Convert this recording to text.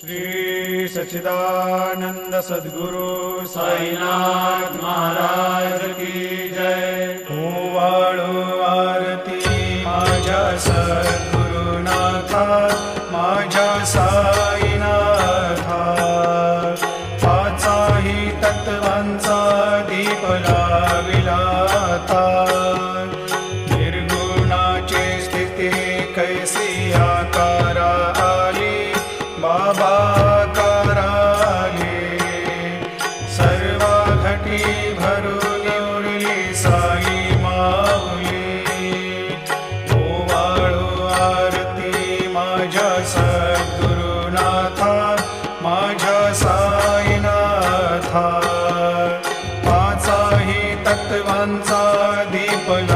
श्री सच्चिदानंद सद्गुरु साईनाथ महाराज की जय। वाळू आरती माझ्या सद्गुरुनाथा माझ्या साईनाथा। पाचाही तत्वांचा दीप लाविलाता निर्गुणाची स्थिती कैसी आकारा निराकाराले सर्वा घटी साई माऊली. ओ आरती माझ्या सद्गुरुनाथा माझ्या साईनाथा. पाचाही तत्वांचा दीपला